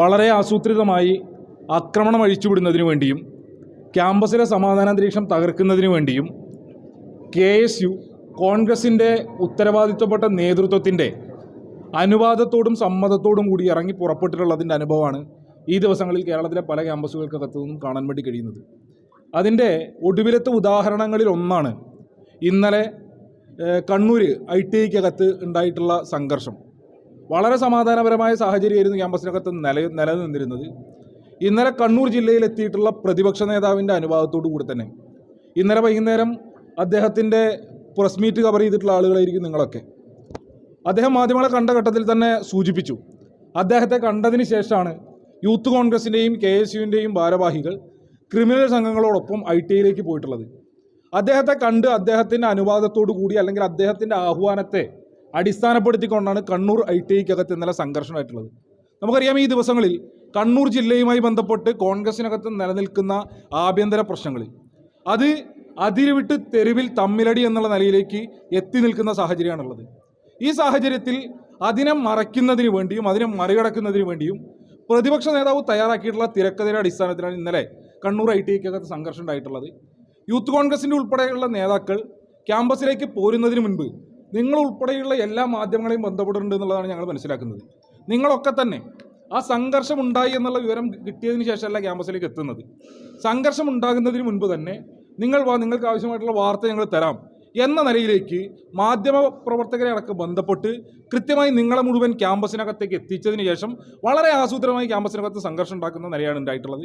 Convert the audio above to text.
വളരെ ആസൂത്രിതമായി ആക്രമണം അഴിച്ചുവിടുന്നതിനു വേണ്ടിയും ക്യാമ്പസിലെ സമാധാനാന്തരീക്ഷം തകർക്കുന്നതിനു വേണ്ടിയും കെ എസ് യു കോൺഗ്രസിന്റെ ഉത്തരവാദിത്വപ്പെട്ട നേതൃത്വത്തിന്റെ അനുവാദത്തോടും സമ്മതത്തോടും കൂടി ഇറങ്ങി പുറപ്പെട്ടിട്ടുള്ളതിന്റെ അനുഭവമാണ് ഈ ദിവസങ്ങളിൽ കേരളത്തിലെ പല ക്യാമ്പസുകൾക്കകത്തു നിന്നും കാണാൻ വേണ്ടി കഴിയുന്നത്. അതിന്റെ ഒടുവിലത്തെ ഉദാഹരണങ്ങളിൽ ഒന്നാണ് ഇന്നലെ കണ്ണൂർ ഐ ടി ഐക്കകത്ത് ഉണ്ടായിട്ടുള്ള സംഘർഷം. വളരെ സമാധാനപരമായ സാഹചര്യമായിരുന്നു ക്യാമ്പസിനകത്ത് നില നിലനിന്നിരുന്നത്. ഇന്നലെ കണ്ണൂർ ജില്ലയിൽ എത്തിയിട്ടുള്ള പ്രതിപക്ഷ നേതാവിന്റെ അനുവാദത്തോടു കൂടി തന്നെ. ഇന്നലെ വൈകുന്നേരം അദ്ദേഹത്തിന്റെ പ്രസ് മീറ്റ് കവർ ചെയ്തിട്ടുള്ള ആളുകളായിരിക്കും നിങ്ങളൊക്കെ. അദ്ദേഹം മാധ്യമങ്ങളെ കണ്ട ഘട്ടത്തിൽ തന്നെ സൂചിപ്പിച്ചു. അദ്ദേഹത്തെ കണ്ടതിന് ശേഷമാണ് യൂത്ത് കോൺഗ്രസിന്റെയും കെ എസ് യുവിന്റെയും ഭാരവാഹികൾ ക്രിമിനൽ സംഘങ്ങളോടൊപ്പം ഐ ടി ഐയിലേക്ക് പോയിട്ടുള്ളത്. അദ്ദേഹത്തെ കണ്ട് അദ്ദേഹത്തിന്റെ അനുവാദത്തോടു കൂടി അല്ലെങ്കിൽ അദ്ദേഹത്തിന്റെ ആഹ്വാനത്തെ അടിസ്ഥാനപ്പെടുത്തിക്കൊണ്ടാണ് കണ്ണൂർ ഐ ടി ഐക്കകത്ത് ഇന്നലെ സംഘർഷമായിട്ടുള്ളത്. നമുക്കറിയാം ഈ ദിവസങ്ങളിൽ കണ്ണൂർ ജില്ലയുമായി ബന്ധപ്പെട്ട് കോൺഗ്രസിനകത്ത് നിലനിൽക്കുന്ന ആഭ്യന്തര പ്രശ്നങ്ങളിൽ. അത് അതിരുവിട്ട് തെരുവിൽ തമ്മിലടി എന്നുള്ള നിലയിലേക്ക് എത്തി നിൽക്കുന്ന സാഹചര്യമാണുള്ളത്. ഈ സാഹചര്യത്തിൽ അതിനെ മറയ്ക്കുന്നതിന് വേണ്ടിയും അതിനെ മറികടക്കുന്നതിന് വേണ്ടിയും പ്രതിപക്ഷ നേതാവ് തയ്യാറാക്കിയിട്ടുള്ള തിരക്കഥയുടെ അടിസ്ഥാനത്തിലാണ് ഇന്നലെ കണ്ണൂർ ഐ ടി ഐക്കകത്ത് സംഘർഷം ഉണ്ടായിട്ടുള്ളത്. യൂത്ത് കോൺഗ്രസിന്റെ ഉൾപ്പെടെയുള്ള നേതാക്കൾ ക്യാമ്പസിലേക്ക് പോരുന്നതിന് മുൻപ് നിങ്ങൾ ഉൾപ്പെടെയുള്ള എല്ലാ മാധ്യമങ്ങളെയും ബന്ധപ്പെട്ടിട്ടുണ്ട് എന്നുള്ളതാണ് ഞങ്ങൾ മനസ്സിലാക്കുന്നത്. നിങ്ങളൊക്കെ തന്നെ ആ സംഘർഷം ഉണ്ടായി എന്നുള്ള വിവരം കിട്ടിയതിന് ശേഷമല്ല ക്യാമ്പസിലേക്ക് എത്തുന്നത്. സംഘർഷം ഉണ്ടാകുന്നതിന് മുൻപ് തന്നെ നിങ്ങൾ വാ നിങ്ങൾക്ക് ആവശ്യമായിട്ടുള്ള വാർത്ത ഞങ്ങൾ തരാം എന്ന നിലയിലേക്ക് മാധ്യമ പ്രവർത്തകരെ അടക്കം ബന്ധപ്പെട്ട് കൃത്യമായി നിങ്ങളെ മുഴുവൻ ക്യാമ്പസിനകത്തേക്ക് എത്തിച്ചതിന് ശേഷം വളരെ ആസൂത്രമായി ക്യാമ്പസിനകത്ത് സംഘർഷം ഉണ്ടാക്കുന്ന നിലയാണ് ഉണ്ടായിട്ടുള്ളത്.